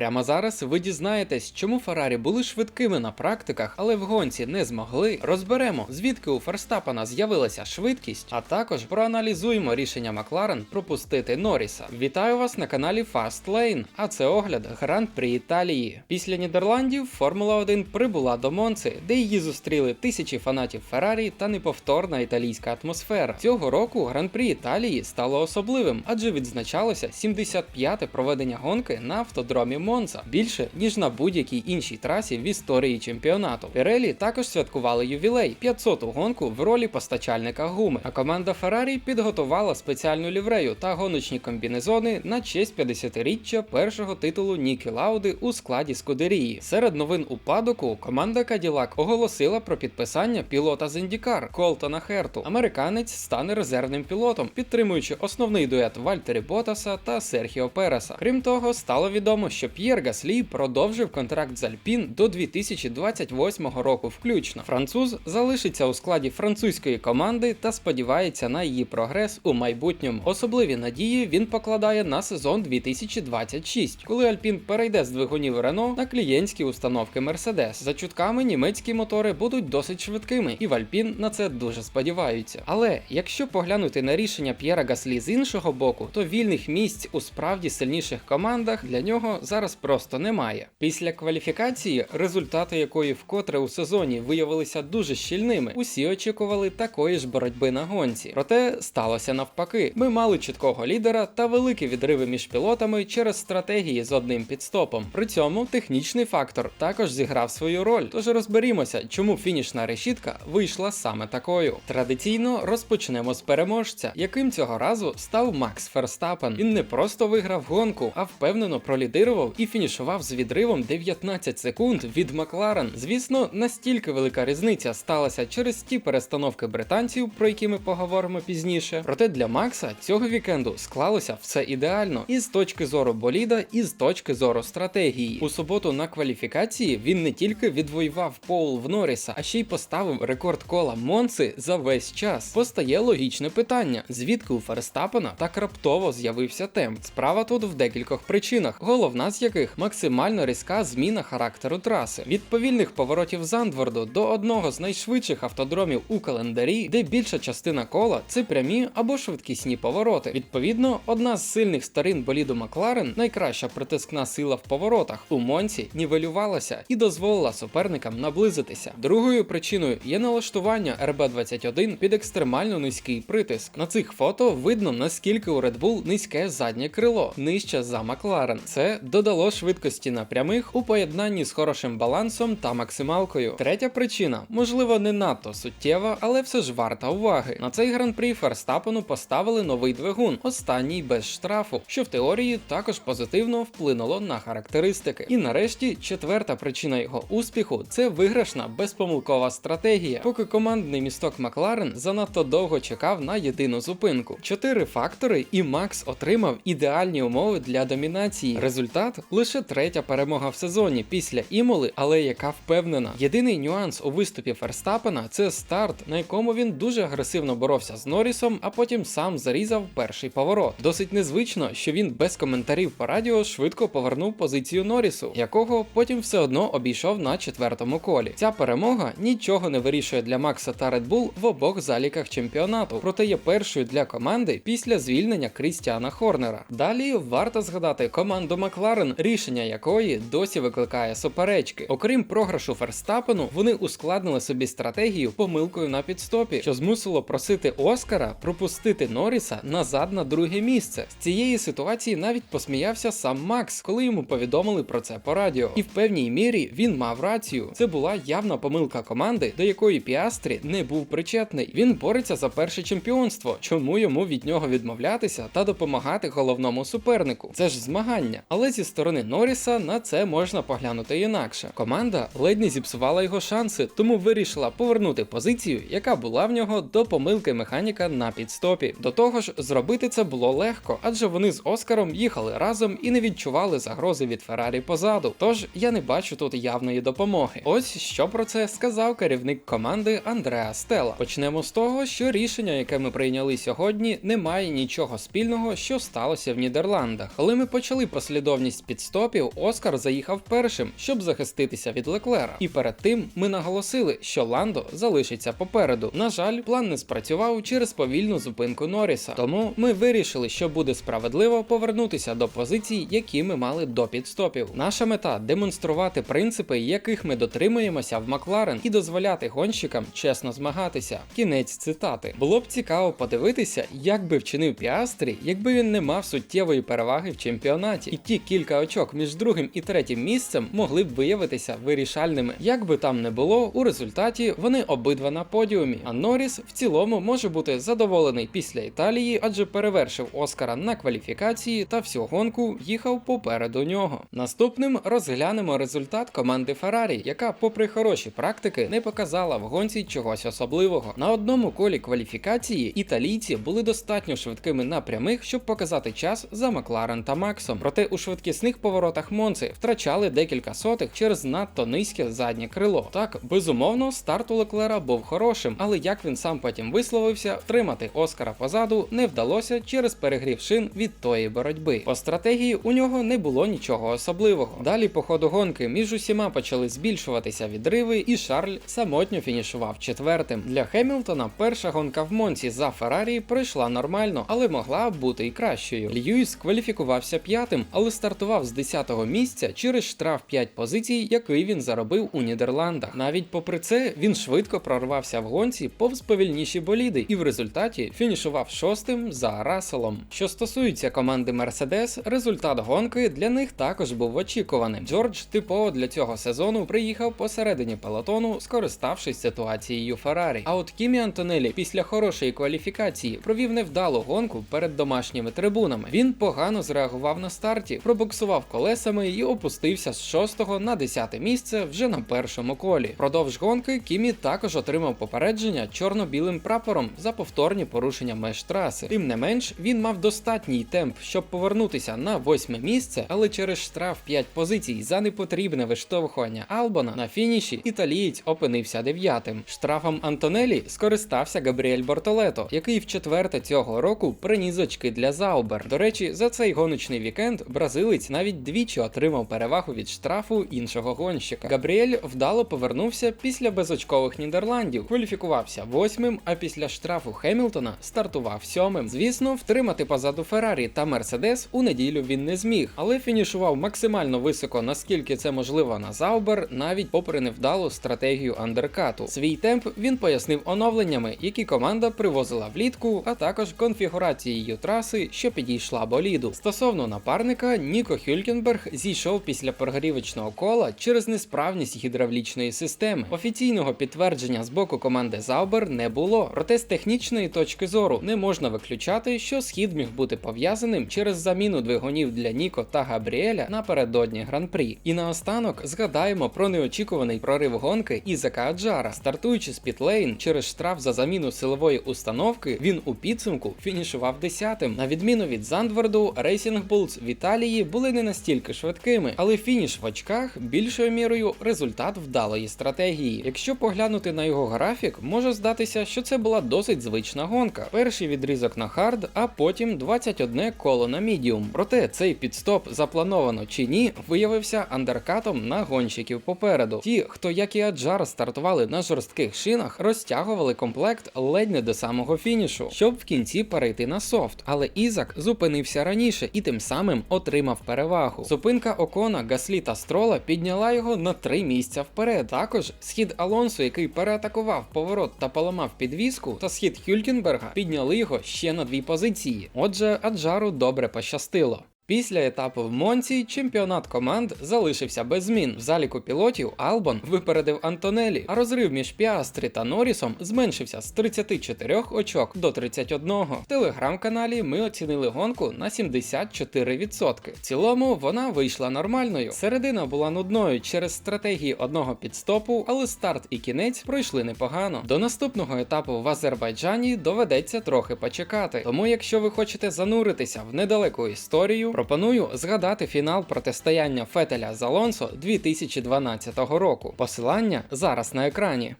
Прямо зараз ви дізнаєтесь, чому Феррарі були швидкими на практиках, але в гонці не змогли. Розберемо, звідки у Ферстапена з'явилася швидкість, а також проаналізуємо рішення Макларен пропустити Норріса. Вітаю вас на каналі Fast Lane, а це огляд Гран-прі Італії. Після Нідерландів Формула 1 прибула до Монци, де її зустріли тисячі фанатів Феррарі та неповторна італійська атмосфера. Цього року Гран-прі Італії стало особливим, адже відзначалося 75-те проведення гонки на автодромі Монца більше ніж на будь-якій іншій трасі в історії чемпіонату. Пірелі також святкували ювілей 500-ту гонку в ролі постачальника гуми. А команда Феррарі підготувала спеціальну ліврею та гоночні комбінезони на честь 50-річчя першого титулу Нікі Лауди у складі Скудерії. Серед новин у падоку команда Cadillac оголосила про підписання пілота з Індікар Колтона Херту. Американець стане резервним пілотом, підтримуючи основний дует Вальтері Ботаса та Серхіо Переса. Крім того, стало відомо, що П'єр Гаслі продовжив контракт з Альпін до 2028 року включно. Француз залишиться у складі французької команди та сподівається на її прогрес у майбутньому. Особливі надії він покладає на сезон 2026, коли Альпін перейде з двигунів Рено на клієнтські установки Мерседес. За чутками німецькі мотори будуть досить швидкими, і в Альпін на це дуже сподіваються. Але якщо поглянути на рішення П'єра Гаслі з іншого боку, то вільних місць у справді сильніших командах для нього зараз просто немає. Після кваліфікації, результати якої вкотре у сезоні виявилися дуже щільними, усі очікували такої ж боротьби на гонці. Проте сталося навпаки. Ми мали чіткого лідера та великі відриви між пілотами через стратегії з одним підстопом. При цьому технічний фактор також зіграв свою роль. Тож розберімося, чому фінішна решітка вийшла саме такою. Традиційно розпочнемо з переможця, яким цього разу став Макс Ферстапен. Він не просто виграв гонку, а впевнено пролідирував і фінішував з відривом 19 секунд від Макларен. Звісно, настільки велика різниця сталася через ті перестановки британців, про які ми поговоримо пізніше. Проте для Макса цього вікенду склалося все ідеально і з точки зору боліда, і з точки зору стратегії. У суботу на кваліфікації він не тільки відвоював Поул в Норріса, а ще й поставив рекорд кола Монци за весь час. Постає логічне питання: звідки у Ферстапена так раптово з'явився темп? Справа тут в декількох причинах, головна яких максимально різка зміна характеру траси від повільних поворотів Зандворду до одного з найшвидших автодромів у календарі, де більша частина кола це прямі або швидкісні повороти. Відповідно, одна з сильних сторін боліду Макларен, найкраща притискна сила в поворотах у Монці, нівелювалася і дозволила суперникам наблизитися. Другою причиною є налаштування РБ-21 під екстремально низький притиск. На цих фото видно наскільки у Red Bull низьке заднє крило, нижче за Макларен. Це додало швидкості на прямих у поєднанні з хорошим балансом та максималкою. Третя причина, можливо, не надто суттєва, але все ж варта уваги. На цей гран-прі Ферстапену поставили новий двигун, останній без штрафу, що в теорії також позитивно вплинуло на характеристики. І нарешті четверта причина його успіху це виграшна безпомилкова стратегія, поки командний місток Макларен занадто довго чекав на єдину зупинку. Чотири фактори, і Макс отримав ідеальні умови для домінації. Результат лише третя перемога в сезоні після імоли, але яка впевнена. Єдиний нюанс у виступі Ферстапена це старт, на якому він дуже агресивно боровся з Норрісом, а потім сам зарізав перший поворот. Досить незвично, що він без коментарів по радіо швидко повернув позицію Норрісу, якого потім все одно обійшов на четвертому колі. Ця перемога нічого не вирішує для Макса та Red Bull в обох заліках чемпіонату, проте є першою для команди після звільнення Крістіана Хорнера. Далі варто згадати команду Макларен, рішення якої досі викликає суперечки. Окрім програшу Ферстапену, вони ускладнили собі стратегію помилкою на підстопі, що змусило просити Оскара пропустити Норріса назад на друге місце. З цієї ситуації навіть посміявся сам Макс, коли йому повідомили про це по радіо. І в певній мірі він мав рацію. Це була явна помилка команди, до якої Піастрі не був причетний. Він бореться за перше чемпіонство. Чому йому від нього відмовлятися та допомагати головному супернику? Це ж змагання. Але зі сторони Норріса на це можна поглянути інакше. Команда ледь не зіпсувала його шанси, тому вирішила повернути позицію, яка була в нього до помилки механіка на підстопі. До того ж, зробити це було легко, адже вони з Оскаром їхали разом і не відчували загрози від Феррарі позаду. Тож я не бачу тут явної допомоги. Ось що про це сказав керівник команди Андреа Стела. Почнемо з того, що рішення, яке ми прийняли сьогодні, не має нічого спільного, що сталося в Нідерландах. Коли ми почали послідовність підстопів Оскар заїхав першим, щоб захиститися від Леклера. І перед тим ми наголосили, що Ландо залишиться попереду. На жаль, план не спрацював через повільну зупинку Норріса. Тому ми вирішили, що буде справедливо повернутися до позицій, які ми мали до підстопів. Наша мета демонструвати принципи, яких ми дотримуємося в Макларен, і дозволяти гонщикам чесно змагатися. Кінець цитати. Було б цікаво подивитися, як би вчинив Піастрі, якби він не мав суттєвої переваги в чемпіонаті, і ті кілька очок між другим і третім місцем могли б виявитися вирішальними. Як би там не було, у результаті вони обидва на подіумі. А Норріс в цілому може бути задоволений після Італії, адже перевершив Оскара на кваліфікації та всю гонку їхав попереду нього. Наступним розглянемо результат команди Феррарі, яка, попри хороші практики, не показала в гонці чогось особливого. На одному колі кваліфікації італійці були достатньо швидкими на прямих, щоб показати час за Макларен та Максом. Проте у швидкісних поворотах Монци втрачали декілька сотих через надто низьке заднє крило. Так, безумовно, старт у Леклера був хорошим, але як він сам потім висловився, втримати Оскара позаду не вдалося через перегрів шин від тої боротьби. По стратегії у нього не було нічого особливого. Далі по ходу гонки між усіма почали збільшуватися відриви, і Шарль самотньо фінішував четвертим. Для Хемілтона перша гонка в Монці за Феррарі пройшла нормально, але могла бути і кращою. Льюіс кваліфікувався п'ятим, але стартував з 10-го місця через штраф 5 позицій, який він заробив у Нідерландах. Навіть попри це він швидко прорвався в гонці повз повільніші боліди і в результаті фінішував шостим за Расселом. Що стосується команди Мерседес, результат гонки для них також був очікуваним. Джордж типово для цього сезону приїхав посередині пелотону, скориставшись ситуацією Феррарі. А от Кімі Антонелі після хорошої кваліфікації провів невдалу гонку перед домашніми трибунами. Він погано зреагував на старті, пробуксував колесами і опустився з 6 на 10 місце вже на першому колі. Продовж гонки Кімі також отримав попередження чорно-білим прапором за повторні порушення меж траси. Тим не менш, він мав достатній темп, щоб повернутися на восьме місце, але через штраф 5 позицій за непотрібне виштовхування Албона на фініші італієць опинився дев'ятим. Штрафом Антонелі скористався Габріель Бортолето, який в четверте цього року приніс очки для Заубер. До речі, за цей гоночний вікенд бразилець навіть двічі отримав перевагу від штрафу іншого гонщика. Габріель вдало повернувся після безочкових Нідерландів, кваліфікувався восьмим, а після штрафу Хемілтона стартував сьомим. Звісно, втримати позаду Феррарі та Мерседес у неділю він не зміг, але фінішував максимально високо, наскільки це можливо на Заубер, навіть попри невдалу стратегію андеркату. Свій темп він пояснив оновленнями, які команда привозила влітку, а також конфігурацією траси, що підійшла боліду. Стосовно напарника, Ніко Хюлькенберг зійшов після прогрівочного кола через несправність гідравлічної системи. Офіційного підтвердження з боку команди Заубер не було. Проте з технічної точки зору не можна виключати, що схід міг бути пов'язаним через заміну двигунів для Ніко та Габріеля напередодні гран-прі. І наостанок згадаємо про неочікуваний прорив гонки Ізака Аджара. Стартуючи з пітлейн через штраф за заміну силової установки, він у підсумку фінішував десятим. На відміну від Зандворду, Racing Bulls в Італії були не настільки швидкими, але фініш в очках більшою мірою результат вдалої стратегії. Якщо поглянути на його графік, може здатися, що це була досить звична гонка. Перший відрізок на хард, а потім 21 коло на мідіум. Проте цей підстоп заплановано чи ні, виявився андеркатом на гонщиків попереду. Ті, хто як і Аджар стартували на жорстких шинах, розтягували комплект ледь не до самого фінішу, щоб в кінці перейти на софт. Але Ізак зупинився раніше і тим самим отримав перевагу. Зупинка Окона, Гаслі та Строла підняла його на три місця вперед. Також схід Алонсо, який переатакував поворот та поламав підвіску, та схід Хюлькенберга підняли його ще на дві позиції. Отже, Аджару добре пощастило. Після етапу в Монці чемпіонат команд залишився без змін. В заліку пілотів Албон випередив Антонелі, а розрив між Піастрі та Норрісом зменшився з 34 очок до 31. В телеграм-каналі ми оцінили гонку на 74%. В цілому вона вийшла нормальною. Середина була нудною через стратегії одного підстопу, але старт і кінець пройшли непогано. До наступного етапу в Азербайджані доведеться трохи почекати. Тому, якщо ви хочете зануритися в недалеку історію, пропоную згадати фінал протистояння Фетеля з Алонсо 2012 року. Посилання зараз на екрані.